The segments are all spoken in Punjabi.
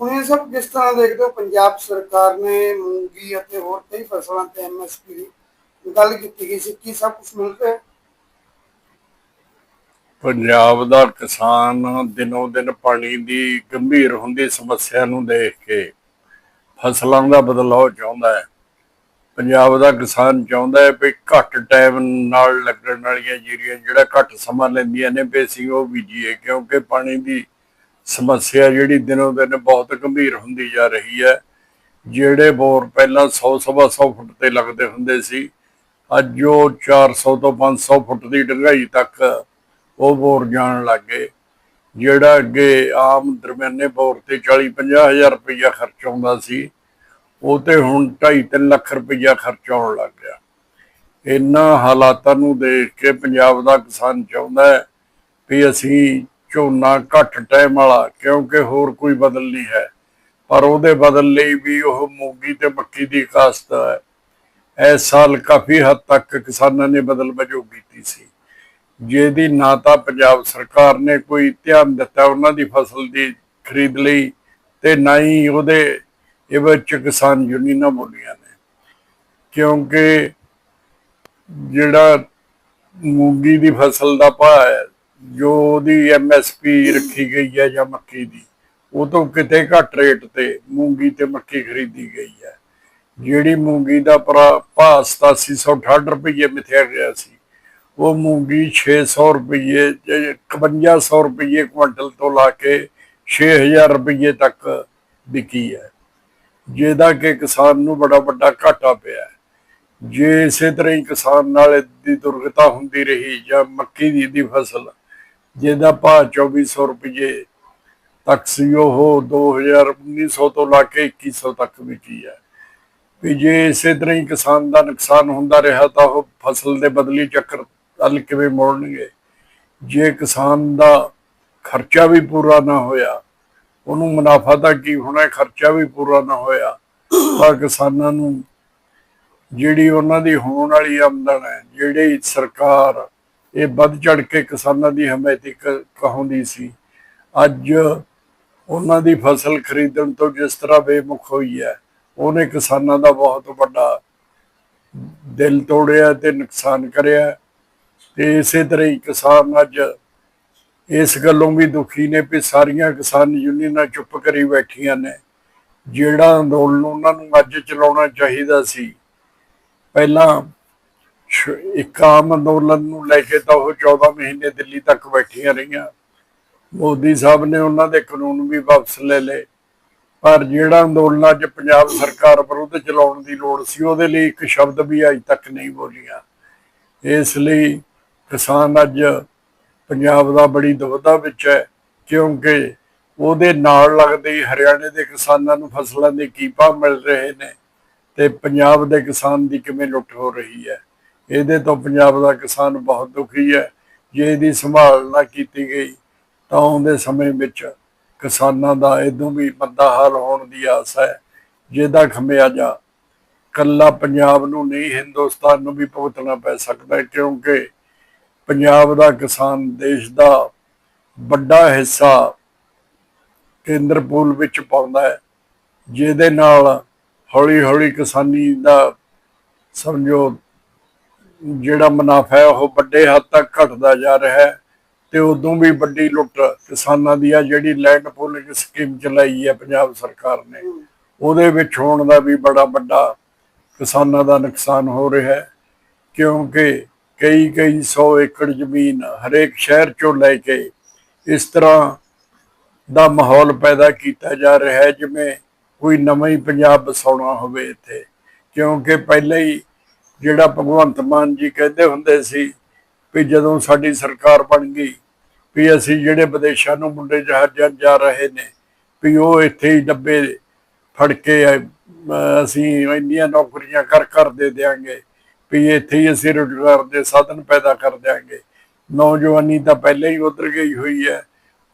ਹੁਣ ਸਭ ਕਿਸ ਤਰ੍ਹਾਂ ਦੇਖਦੇ ਹੋ, ਪੰਜਾਬ ਸਰਕਾਰ ਨੇ ਮੂੰਗੀ ਅਤੇ ਹੋਰ ਕਈ ਫਸਲਾਂ ਤੇ ਐਮਐਸਪੀ ਦੀ ਗੱਲ ਕੀਤੀ ਗਈ ਸੀ, ਕੀ ਸਭ ਕੁਝ ਮਿਲ ਰਿਹਾ? ਪੰਜਾਬ ਦਾ ਕਿਸਾਨ ਦਿਨੋਂ ਦਿਨ ਪਾਣੀ ਦੀ ਗੰਭੀਰ ਹੁੰਦੀ ਸਮੱਸਿਆ ਨੂੰ ਦੇਖ ਕੇ ਫਸਲਾਂ ਦਾ ਬਦਲਾਅ ਚਾਹੁੰਦਾ ਹੈ। ਪੰਜਾਬ ਦਾ ਕਿਸਾਨ ਚਾਹੁੰਦਾ ਹੈ ਵੀ ਘੱਟ ਟਾਈਮ ਨਾਲ ਲੱਗਣ ਵਾਲੀਆਂ ਜੀਰੀਆਂ, ਜਿਹੜਾ ਘੱਟ ਸਮਾਂ ਲੈਂਦੀਆਂ ਨੇ, ਵੀ ਅਸੀਂ ਉਹ ਬੀਜੀਏ, ਕਿਉਂਕਿ ਪਾਣੀ ਦੀ ਸਮੱਸਿਆ ਜਿਹੜੀ ਦਿਨੋਂ ਦਿਨ ਬਹੁਤ ਗੰਭੀਰ ਹੁੰਦੀ ਜਾ ਰਹੀ ਹੈ। ਜਿਹੜੇ ਬੋਰ ਪਹਿਲਾਂ 100 ਸਵਾ 100 ਫੁੱਟ ਤੇ ਲੱਗਦੇ ਹੁੰਦੇ ਸੀ, ਅੱਜ ਉਹ 400 ਤੋਂ 500 ਫੁੱਟ ਦੀ ਡੂੰਘਾਈ ਤੱਕ ਉਹ ਬੋਰ ਜਾਣ ਲੱਗੇ ਜਿਹੜਾ ਅੱਗੇ ਆਮ ਦਰਮਿਆਨੇ ਬੋਰ ਤੇ 40 50 ਹਜ਼ਾਰ ਰੁਪਈਆ ਖਰਚ ਆਉਂਦਾ ਸੀ, ਉਹ ਤੇ ਹੁਣ 2.5 ਲੱਖ ਰੁਪਈਆ ਖਰਚ ਆਉਣ ਲੱਗ ਗਿਆ। ਇਹਨਾਂ ਹਾਲਾਤਾਂ ਨੂੰ ਦੇਖ ਕੇ ਪੰਜਾਬ ਦਾ ਕਿਸਾਨ ਚਾਹੁੰਦਾ ਹੈ ਵੀ ਅਸੀਂ ਝੋਨਾ ਘੱਟ ਟਾਈਮ ਵਾਲਾ, ਕਿਉਂਕਿ ਹੋਰ ਕੋਈ ਬਦਲ ਨਹੀਂ ਹੈ। ਪਰ ਉਹਦੇ ਬਦਲ ਲਈ ਵੀ ਉਹ ਮੂੰਗੀ ਤੇ ਮੱਕੀ ਦੀ ਕਾਸ਼ਤ ਹੈ। ਇਸ ਸਾਲ ਕਾਫੀ ਹੱਦ ਤੱਕ ਕਿਸਾਨਾਂ ਨੇ ਬਦਲ ਵਜੋਂ ਕੀਤੀ ਸੀ। ਜਿਹਦੀ ਨਾ ਤਾਂ ਪੰਜਾਬ ਸਰਕਾਰ ਨੇ ਕੋਈ ਧਿਆਨ ਦਿੱਤਾ ਉਹਨਾਂ ਦੀ ਫਸਲ ਦੀ ਖਰੀਦ ਲਈ ਤੇ ਨਾ ਹੀ ਉਹਦੇ ਇਹ ਵਿੱਚ ਕਿਸਾਨ ਯੂਨੀਅਨਾਂ ਬੋਲੀਆਂ ਨੇ। ਕਿਉਂਕਿ ਜਿਹੜਾ ਮੂੰਗੀ ਦੀ ਫਸਲ ਦਾ ਭਾਅ ਹੈ ਜੋ ਉਹਦੀ ਐਮਐਸਪੀ ਰੱਖੀ ਗਈ ਹੈ ਜਾਂ ਮੱਕੀ ਦੀ, ਉਹ ਤੋਂ ਕਿਤੇ ਘੱਟ ਰੇਟ ਤੇ ਮੂੰਗੀ ਤੇ ਮੱਕੀ ਖਰੀਦੀ ਗਈ ਹੈ। ਜਿਹੜੀ ਮੂੰਗੀ ਦਾ ਭਰਾ- ਭਾਅ 8768 ਰੁਪਏ ਮਿਥਿਆ ਗਿਆ ਸੀ, ਉਹ ਮੂੰਗੀ 600 ਰੁਪਏ 5100 ਰੁਪਏ ਕੁਇੰਟਲ ਤੋਂ ਲਾ ਕੇ 6000 ਰੁਪਏ ਤੱਕ ਵਿਕੀ ਹੈ। ਜਿਹਦਾ ਕਿ ਕਿਸਾਨ ਨੂੰ ਬੜਾ ਵੱਡਾ ਘਾਟਾ ਪਿਆ ਜੇ ਇਸੇ ਤਰ੍ਹਾਂ ਹੀ ਕਿਸਾਨ ਨਾਲ ਦੀ ਦੁਰਗਤਾ ਹੁੰਦੀ ਰਹੀ ਜਾਂ ਮੱਕੀ ਦੀ ਦੀ ਫਸਲ ਜਿਹਦਾ ਭਾਅ 2400 ਰੁਪਏ ਤੱਕ ਸੀ, ਉਹ 2019 ਤੋਂ ਲਾ ਕੇ 2100 ਤੱਕ ਵਿਕੀ ਹੈ। ਵੀ ਜੇ ਇਸੇ ਤਰ੍ਹਾਂ ਹੀ ਕਿਸਾਨ ਦਾ ਨੁਕਸਾਨ ਹੁੰਦਾ ਰਿਹਾ, ਤਾਂ ਉਹ ਫਸਲ ਦੇ ਬਦਲੀ ਚੱਕਰ ਵੱਲ ਕਿਵੇਂ ਮੋੜਨਗੇ? ਜੇ ਕਿਸਾਨ ਦਾ ਖਰਚਾ ਵੀ ਪੂਰਾ ਨਾ ਹੋਇਆ, ਉਹਨੂੰ ਮੁਨਾਫਾ ਤਾਂ ਕੀ ਹੋਣਾ, ਖਰਚਾ ਵੀ ਪੂਰਾ ਨਾ ਹੋਇਆ, ਤਾਂ ਕਿਸਾਨਾਂ ਨੂੰ ਜਿਹੜੀ ਉਹਨਾਂ ਦੀ ਹੋਣ ਵਾਲੀ ਆਮਦਨ ਹੈ, ਜਿਹੜੀ ਸਰਕਾਰ ਇਹ ਵੱਧ ਚੜ ਕੇ ਕਿਸਾਨਾਂ ਦੀ ਹਮਾਇਤੀ ਕਹਾਉਂਦੀ ਸੀ। ਅੱਜ ਉਹਨਾਂ ਦੀ ਫਸਲ ਖਰੀਦਣ ਤੋਂ ਜਿਸ ਤਰ੍ਹਾਂ ਬੇਮੁਖ ਹੋਈ ਹੈ, ਉਹਨੇ ਕਿਸਾਨਾਂ ਦਾ ਬਹੁਤ ਵੱਡਾ ਦਿਲ ਤੋੜਿਆ ਤੇ ਨੁਕਸਾਨ ਕਰਿਆ। ਤੇ ਇਸੇ ਤਰ੍ਹਾਂ ਹੀ ਕਿਸਾਨ ਅੱਜ ਇਸ ਗੱਲੋਂ ਵੀ ਦੁਖੀ ਨੇ ਵੀ ਸਾਰੀਆਂ ਕਿਸਾਨ ਯੂਨੀਅਨਾਂ ਚੁੱਪ ਕਰੀ ਬੈਠੀਆਂ ਨੇ। ਜਿਹੜਾ ਅੰਦੋਲਨ ਉਹਨਾਂ ਨੂੰ ਅੱਜ ਚਲਾਉਣਾ ਚਾਹੀਦਾ ਸੀ, ਪਹਿਲਾਂ ਇੱਕ ਆਮ ਅੰਦੋਲਨ ਨੂੰ ਲੈ ਕੇ ਤਾਂ ਉਹ 14 ਮਹੀਨੇ ਦਿੱਲੀ ਤੱਕ ਬੈਠੀਆਂ ਰਹੀਆਂ। ਮੋਦੀ ਸਾਹਿਬ ਨੇ ਉਹਨਾਂ ਦੇ ਕਾਨੂੰਨ ਵੀ ਵਾਪਸ ਲੈ ਲਏ। ਪਰ ਜਿਹੜਾ ਅੰਦੋਲਨ ਅੱਜ ਪੰਜਾਬ ਸਰਕਾਰ ਵਿਰੁੱਧ ਚਲਾਉਣ ਦੀ ਲੋੜ ਸੀ, ਉਹਦੇ ਲਈ ਇੱਕ ਸ਼ਬਦ ਵੀ ਅਜ ਤੱਕ ਨਹੀਂ ਬੋਲੀਆਂ। ਇਸ ਲਈ ਕਿਸਾਨ ਅੱਜ ਪੰਜਾਬ ਦਾ ਬੜੀ ਦੁਵਿਧਾ ਵਿੱਚ ਹੈ, ਕਿਉਂਕਿ ਉਹਦੇ ਨਾਲ ਲੱਗਦੇ ਹੀ ਹਰਿਆਣੇ ਦੇ ਕਿਸਾਨਾਂ ਨੂੰ ਫਸਲਾਂ ਦੇ ਕੀ ਭਾਅ ਮਿਲ ਰਹੇ ਨੇ ਤੇ ਪੰਜਾਬ ਦੇ ਕਿਸਾਨ ਦੀ ਕਿਵੇਂ ਲੁੱਟ ਹੋ ਰਹੀ ਹੈ। ਇਹਦੇ ਤੋਂ ਪੰਜਾਬ ਦਾ ਕਿਸਾਨ ਬਹੁਤ ਦੁਖੀ ਹੈ। ਜੇ ਇਹਦੀ ਸੰਭਾਲ ਨਾ ਕੀਤੀ ਗਈ, ਤਾਂ ਆਉਂਦੇ ਸਮੇਂ ਵਿੱਚ ਕਿਸਾਨਾਂ ਦਾ ਇਦੋਂ ਵੀ ਮੰਦਾ ਹਾਲ ਹੋਣ ਦੀ ਆਸ ਹੈ। ਜਿਹਦਾ ਖਮਿਆਜਾ ਕੱਲਾ ਪੰਜਾਬ ਨੂੰ ਨਹੀਂ, ਹਿੰਦੁਸਤਾਨ ਨੂੰ ਵੀ ਭੁਗਤਣਾ ਪੈ ਸਕਦਾ ਕਿਉਂਕਿ ਪੰਜਾਬ ਦਾ ਕਿਸਾਨ ਦੇਸ਼ ਦਾ ਵੱਡਾ ਹਿੱਸਾ ਕੇਂਦਰ ਪੂਲ ਵਿੱਚ ਪਾਉਂਦਾ ਹੈ। ਜਿਹਦੇ ਨਾਲ ਹੌਲੀ ਹੌਲੀ ਕਿਸਾਨੀ ਦਾ ਸਮਝੋ ਜਿਹੜਾ ਮੁਨਾਫਾ ਹੈ ਉਹ ਵੱਡੇ ਹੱਦ ਤੱਕ ਘਟਦਾ ਜਾ ਰਿਹਾ ਹੈ ਤੇ ਉਦੋਂ ਵੀ ਵੱਡੀ ਲੁੱਟ ਕਿਸਾਨਾਂ ਦੀ ਆ ਜਿਹੜੀ ਲੈਂਡ ਪੂਲਿੰਗ ਸਕੀਮ ਚਲਾਈ ਹੈ ਪੰਜਾਬ ਸਰਕਾਰ ਨੇ। ਉਹਦੇ ਵਿੱਚ ਹੋਣ ਦਾ ਵੀ ਬੜਾ ਵੱਡਾ ਕਿਸਾਨਾਂ ਦਾ ਨੁਕਸਾਨ ਹੋ ਰਿਹਾ ਹੈ ਕਿਉਂਕਿ ਕਈ ਕਈ 100 ਏਕੜ ਜ਼ਮੀਨ ਹਰੇਕ ਸ਼ਹਿਰ ਚੋਂ ਲੈ ਕੇ ਇਸ ਤਰ੍ਹਾਂ ਦਾ ਮਾਹੌਲ ਪੈਦਾ ਕੀਤਾ ਜਾ ਰਿਹਾ ਹੈ ਜਿਵੇਂ ਕੋਈ ਨਵਾਂ ਹੀ ਪੰਜਾਬ ਵਸਾਉਣਾ ਹੋਵੇ ਇੱਥੇ। ਕਿਉਂਕਿ ਪਹਿਲੇ ਹੀ ਜਿਹੜਾ ਭਗਵੰਤ ਮਾਨ ਜੀ ਕਹਿੰਦੇ ਹੁੰਦੇ ਸੀ ਵੀ ਜਦੋਂ ਸਾਡੀ ਸਰਕਾਰ ਬਣ ਗਈ, ਵੀ ਅਸੀਂ ਜਿਹੜੇ ਵਿਦੇਸ਼ਾਂ ਨੂੰ ਮੁੰਡੇ ਜਹਾਜ਼ਾਂ ਜਾ ਰਹੇ ਨੇ, ਵੀ ਉਹ ਇੱਥੇ ਹੀ ਡੱਬੇ ਫੜ ਕੇ ਅਸੀਂ ਇੰਨੀਆਂ ਨੌਕਰੀਆਂ ਕਰ ਕਰ ਦੇ ਦਿਆਂਗੇ, ਵੀ ਇੱਥੇ ਹੀ ਅਸੀਂ ਰੁਜ਼ਗਾਰ ਦੇ ਸਾਧਨ ਪੈਦਾ ਕਰ ਦਿਆਂਗੇ। ਨੌਜਵਾਨੀ ਤਾਂ ਪਹਿਲਾਂ ਹੀ ਉਧਰ ਗਈ ਹੋਈ ਹੈ।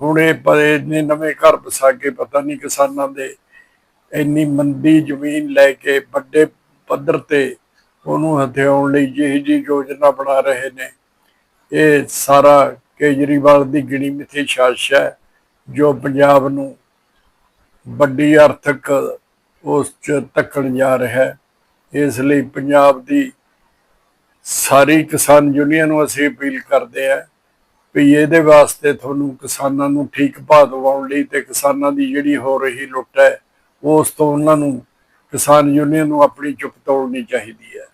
ਹੁਣ ਇਹ ਪਰੇ ਨੇ ਨਵੇਂ ਘਰ ਵਸਾ ਕੇ ਪਤਾ ਨਹੀਂ ਕਿਸਾਨਾਂ ਦੇ ਇੰਨੀ ਮੰਦੀ ਜ਼ਮੀਨ ਲੈ ਕੇ ਵੱਡੇ ਪੱਧਰ ਤੇ ਉਹਨੂੰ ਹਥਿਆਉਣ ਲਈ ਜਿਹੀ ਜੀ ਯੋਜਨਾ ਬਣਾ ਰਹੇ ਨੇ। ਇਹ ਸਾਰਾ ਕੇਜਰੀਵਾਲ ਦੀ ਗਿਣੀ ਮਿੱਥੀ ਸਾਜ਼ਿਸ਼ ਹੈ, ਜੋ ਪੰਜਾਬ ਨੂੰ ਵੱਡੀ ਆਰਥਿਕ ਉਸ ਚ ਤੱਕਣ ਜਾ ਰਿਹਾ ਹੈ। ਇਸ ਲਈ ਪੰਜਾਬ ਦੀ ਸਾਰੀ ਕਿਸਾਨ ਯੂਨੀਅਨ ਨੂੰ ਅਸੀਂ ਅਪੀਲ ਕਰਦੇ ਆ ਵੀ ਇਹਦੇ ਵਾਸਤੇ ਤੁਹਾਨੂੰ ਕਿਸਾਨਾਂ ਨੂੰ ਠੀਕ ਭਾਅ ਦਿਵਾਉਣ ਲਈ ਤੇ ਕਿਸਾਨਾਂ ਦੀ ਜਿਹੜੀ ਹੋ ਰਹੀ ਲੁੱਟ ਹੈ, ਉਸ ਤੋਂ ਉਹਨਾਂ ਨੂੰ ਕਿਸਾਨ ਯੂਨੀਅਨ ਨੂੰ ਆਪਣੀ ਚੁੱਪ ਤੋੜਨੀ ਚਾਹੀਦੀ ਹੈ।